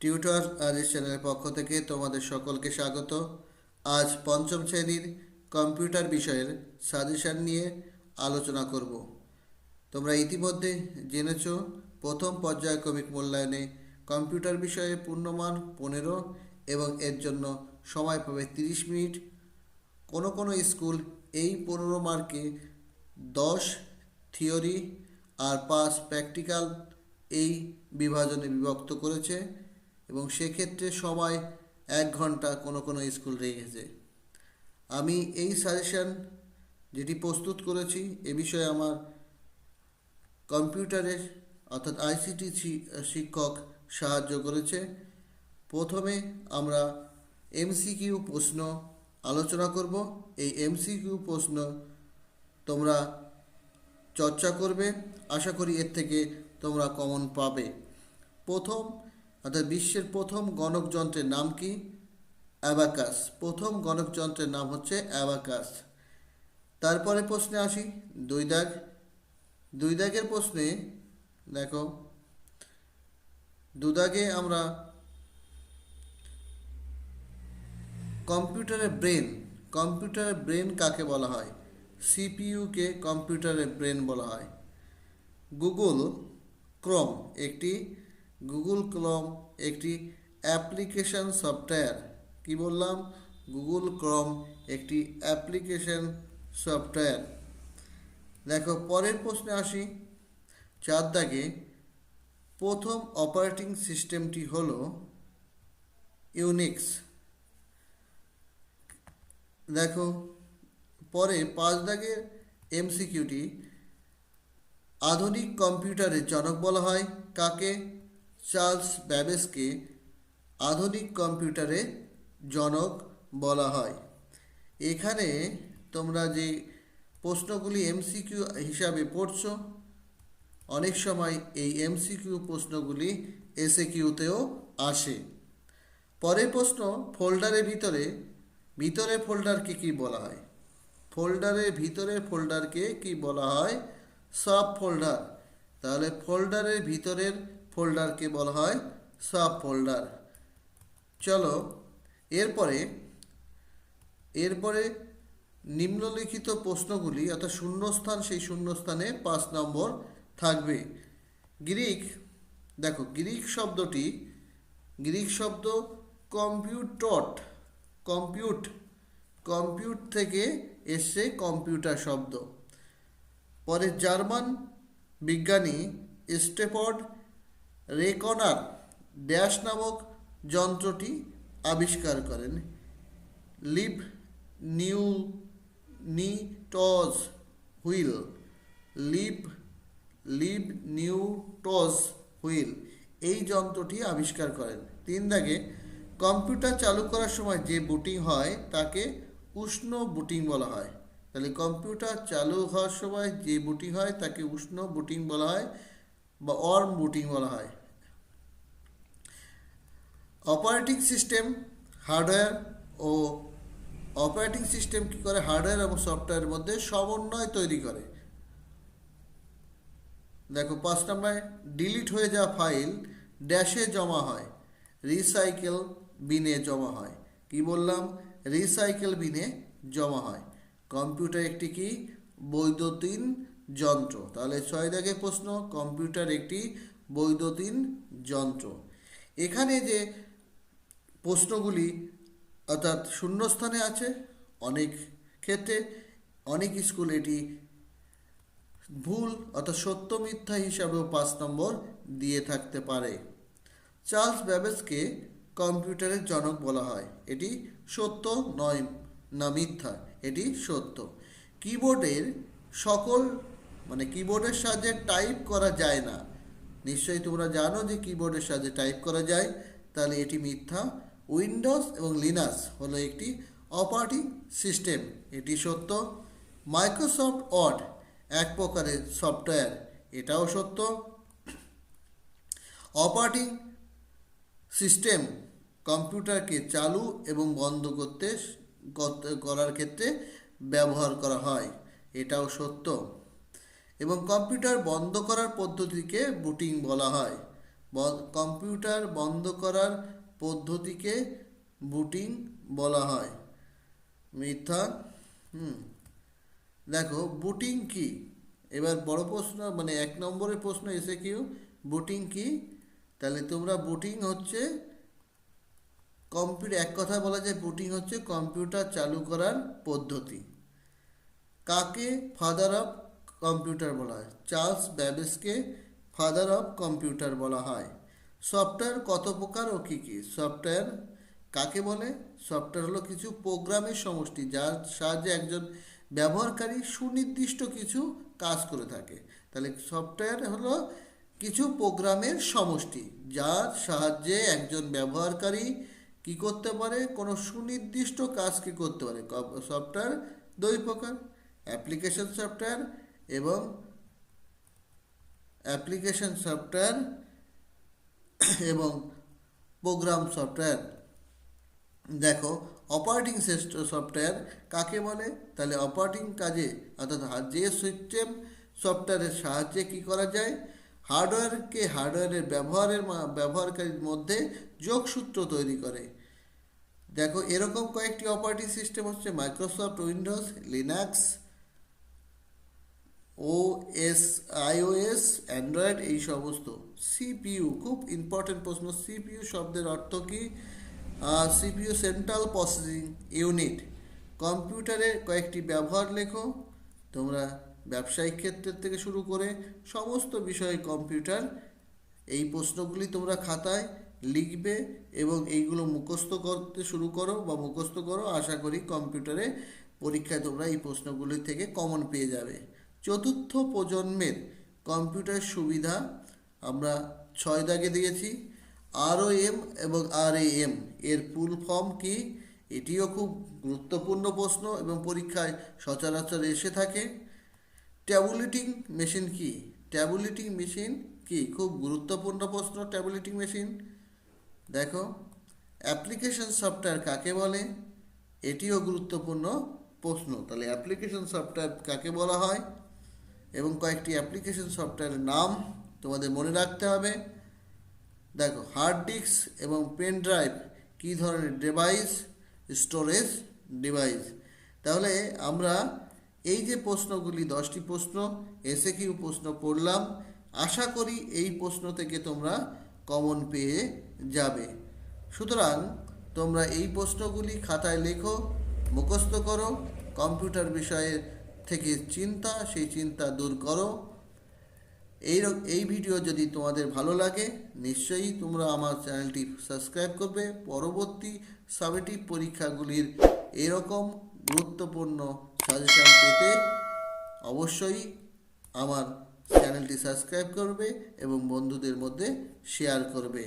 Tutor Aris চ্যানেলের পক্ষ থেকে তোমাদের সকলকে স্বাগত। আজ পঞ্চম শ্রেণির কম্পিউটার বিষয়ের সাজেশন নিয়ে আলোচনা করব। তোমরা ইতিমধ্যে জেনেছ, প্রথম পর্যায়ক্রমিক মূল্যায়নে কম্পিউটার বিষয়ে পূর্ণমান পনেরো এবং এর জন্য সময় পাবে তিরিশ মিনিট। কোনো কোনো স্কুল এই পনেরো মার্কে দশ থিওরি আর পাঁচ প্র্যাকটিক্যাল এই বিভাজনে বিভক্ত করেছে। এবং সেক্ষেত্রে সবাই এক ঘণ্টা কোনো কোনো স্কুল রেখেছে। আমি এই সাজেশন যেটি প্রস্তুত করেছি এ বিষয়ে আমার কম্পিউটারের অর্থাৎ আইসিটি শিক্ষক সাহায্য করেছে। প্রথমে আমরা এমসিকিউ প্রশ্ন আলোচনা করব। এই এমসিকিউ প্রশ্ন তোমরা চর্চা করবে। আশা করি এর থেকে তোমরা কমন পাবে। প্রথম অর্থাৎ বিশ্বের প্রথম গণক যন্ত্রের নাম কি? অ্যাবাকাস। প্রথম গণক যন্ত্রের নাম হচ্ছে অ্যাবাকাস। তারপরে প্রশ্নে আসি। দুই দাগ। দুই দাগের প্রশ্নে, দেখো দুদাগে আমরা কম্পিউটারের ব্রেন কম্পিউটারের ব্রেন কাকে বলা হয়? সিপিইউকে কম্পিউটারের ব্রেন বলা হয়। গুগল ক্রম একটি গুগল ক্রোম একটি অ্যাপ্লিকেশন সফটওয়্যার কি বললাম? গুগল ক্রোম একটি অ্যাপ্লিকেশন সফটওয়্যার দেখো, পরের প্রশ্নে আসি। চার দাগে প্রথম অপারেটিং সিস্টেমটি হলো ইউনিক্স দেখো, পরে পাঁচ দাগের এমসিকিউটি আধুনিক কম্পিউটারের জনক বলা হয়। কাকে? চার্লস ব্যাবেসকে আধুনিক কম্পিউটারের জনক বলা হয়। এখানে তোমরা যে প্রশ্নগুলি এমসিকিউ হিসাবে পড়ছো, অনেক সময় এই এমসিকিউ প্রশ্নগুলি এসএ কিউতেও আসে। পরের প্রশ্ন, ফোল্ডারের ভিতরে ভিতরে ফোল্ডারকে কি বলা হয়? ফোল্ডারের ভিতরে ফোল্ডারকে কি বলা হয়? সাব ফোল্ডার তাহলে ফোল্ডারের ভিতরের ফোল্ডারকে বলা হয় সাব ফোল্ডার চলো, এরপরে এরপরে নিম্নলিখিত প্রশ্নগুলি, অর্থাৎ শূন্যস্থান, সেই শূন্যস্থানে পাঁচ নম্বর থাকবে। গ্রিক, দেখো, গ্রিক শব্দটি, গ্রিক শব্দ কম্পিউটট কম্পিউট কম্পিউট থেকে এসছে কম্পিউটার শব্দ। পরে জার্মান বিজ্ঞানী স্টেফর্ড রেকনার ড্যাশ নামক যন্ত্রটি আবিষ্কার করেন। Leibniz wheel. Leave Leibniz wheel এই যন্ত্রটি আবিষ্কার করেন। তিন দাগে, কম্পিউটার চালু করার সময় যে বুটিং হয় তাকে উষ্ণ বুটিং বলা হয়। তাহলে কম্পিউটার চালু হওয়ার সময় যে বুটিং হয় তাকে উষ্ণ বুটিং বলা হয়। বা অর্ম বুটিং বলা হয়। অপারেটিং সিস্টেম হার্ডওয়্যার ও অপারেটিং সিস্টেম কী করে? হার্ডওয়্যার এবং সফটওয়্যারের মধ্যে সমন্বয় তৈরি করে। দেখো, পাঁচ নম্বরে ডিলিট হয়ে যাওয়া ফাইল ড্যাশে জমা হয়। রিসাইকেল বিনে জমা হয়। কি বললাম? রিসাইকেল বিনে জমা হয়। কম্পিউটার একটি কি? বৈদ্যুতিন যন্ত্র। তাহলে ছয় দাগে প্রশ্ন, কম্পিউটার একটি বৈদ্যুতিন যন্ত্র। এখানে যে প্রশ্নগুলি অর্থাৎ শূন্যস্থানে আছে, অনেক ক্ষেত্রে অনেক স্কুল এটি ভুল অর্থাৎ সত্য মিথ্যা হিসাবেও পাঁচ নম্বর দিয়ে থাকতে পারে। চার্লস ব্যাবেজকে কম্পিউটারের জনক বলা হয়। এটি সত্য নয়, না মিথ্যা, এটি সত্য। কিবোর্ডের সকল মানে কিবোর্ডের সাহায্যে টাইপ করা যায় না। নিশ্চয়ই তোমরা জানো যে কিবোর্ডের সাহায্যে টাইপ করা যায়। তাহলে এটি মিথ্যা। উইন্ডোজ এবং লিনাস হলো একটি অপারেটিং সিস্টেম এটি সত্য। মাইক্রোসফট ওয়ার্ড এক প্রকারের সফটওয়্যার এটাও সত্য। অপারেটিং সিস্টেম কম্পিউটারকে চালু এবং বন্ধ করতে করার ক্ষেত্রে ব্যবহার করা হয়। এটাও সত্য। এবং কম্পিউটার বন্ধ করার পদ্ধতিকে বুটিং বলা হয়। কম্পিউটার বন্ধ করার পদ্ধতিকে বুটিং বলা হয়। মিথ্যা? হুম। দেখো, বুটিং কি? এবার বড় প্রশ্ন মানে এক নম্বরের প্রশ্ন এসে কিউ, বুটিং কি? তাহলে তোমরা বুটিং হচ্ছে কম্পিউটার, এক কথা বলা যায় বুটিং হচ্ছে কম্পিউটার চালু করার পদ্ধতি। কাকে? ফাদার অফ কম্পিউটার বলা হয়। চার্লস ব্যাবেজকে ফাদার অফ কম্পিউটার বলা হয়। সফটওয়্যার কত প্রকার ও কী কী? সফটওয়্যার কাকে বলে? সফটওয়্যার হলো কিছু প্রোগ্রামের সমষ্টি, যার সাহায্যে একজন ব্যবহারকারী সুনির্দিষ্ট কিছু কাজ করে থাকে। তাহলে সফটওয়্যার হলো কিছু প্রোগ্রামের সমষ্টি, যার সাহায্যে একজন ব্যবহারকারী কি করতে পারে? কোনো সুনির্দিষ্ট কাজ কি করতে পারে? সফটওয়্যার দুই প্রকার। অ্যাপ্লিকেশন সফটওয়্যার এবং অ্যাপ্লিকেশন সফটওয়্যার এবং প্রোগ্রাম সফটওয়্যার। দেখো অপারেটিং সফটওয়্যার কাকে বলে? তাহলে অপারেটিং কাজে, অর্থাৎ যে সিস্টেম সফটওয়্যারের সাহায্যে কি করা যায়? হার্ডওয়্যারকে হার্ডওয়্যারের ব্যবহারের ব্যবহারকারীর মধ্যে যোগসূত্র তৈরি করে। দেখো, এরকম কয়েকটি অপারেটিং সিস্টেম হচ্ছে Microsoft Windows Linux O S iOS Android এই সমস্ত। সিপিইউ খুব ইম্পর্টেন্ট প্রশ্ন। সিপিইউ শব্দের অর্থ কি? সিপিইউ সেন্ট্রাল প্রসেসিং ইউনিট কম্পিউটারে কয়েকটি ব্যবহার লেখো। তোমরা ব্যবসায়িক ক্ষেত্রের থেকে শুরু করে সমস্ত বিষয়ে কম্পিউটার, এই প্রশ্নগুলি তোমরা খাতায় লিখবে এবং এইগুলো মুখস্থ করতে শুরু করো বা মুখস্থ করো। আশা করি কম্পিউটারে পরীক্ষায় তোমরা এই প্রশ্নগুলি থেকে কমন পেয়ে যাবে। চতুর্থ প্রজন্মের কম্পিউটার সুবিধা আমরা ছয় দাগে দিয়েছি আরও এম এবং আর এম এর ফুল ফর্ম কি? এটিও খুব গুরুত্বপূর্ণ প্রশ্ন এবং পরীক্ষায় সচরাচর এসে থাকে। ট্যাবুলেটিং মেশিন কি? ট্যাবুলেটিং মেশিন কি? খুব গুরুত্বপূর্ণ প্রশ্ন, ট্যাবুলেটিং মেশিন। দেখো, অ্যাপ্লিকেশন সফটওয়্যার কাকে বলে? এটিও গুরুত্বপূর্ণ প্রশ্ন। তাহলে অ্যাপ্লিকেশন সফটওয়্যার কাকে বলা হয়? এবং কয়েকটি অ্যাপ্লিকেশন সফটওয়্যারের নাম তোমাদের মনে রাখতে হবে। দেখো হার্ড ডিস্ক এবং পেন ড্রাইভ কী ধরনের ডিভাইস স্টোরেজ ডিভাইস তাহলে আমরা এই যে প্রশ্নগুলি, দশটি প্রশ্ন এসে কিউ প্রশ্ন পড়লাম, আশা করি এই প্রশ্ন থেকে তোমরা কমন পেয়ে যাবে। সুতরাং তোমরা এই প্রশ্নগুলি খাতায় লেখো, মুখস্থ করো কম্পিউটার বিষয়ে থেকে চিন্তা, সেই চিন্তা দূর করো। এই এই ভিডিও যদি তোমাদের ভালো লাগে, নিশ্চয়ই তোমরা আমার চ্যানেলটি সাবস্ক্রাইব করবে। পরবর্তী সাবেটিভ পরীক্ষাগুলির এরকম গুরুত্বপূর্ণ সাজেশন পেতে অবশ্যই আমার চ্যানেলটি সাবস্ক্রাইব করবে এবং বন্ধুদের মধ্যে শেয়ার করবে।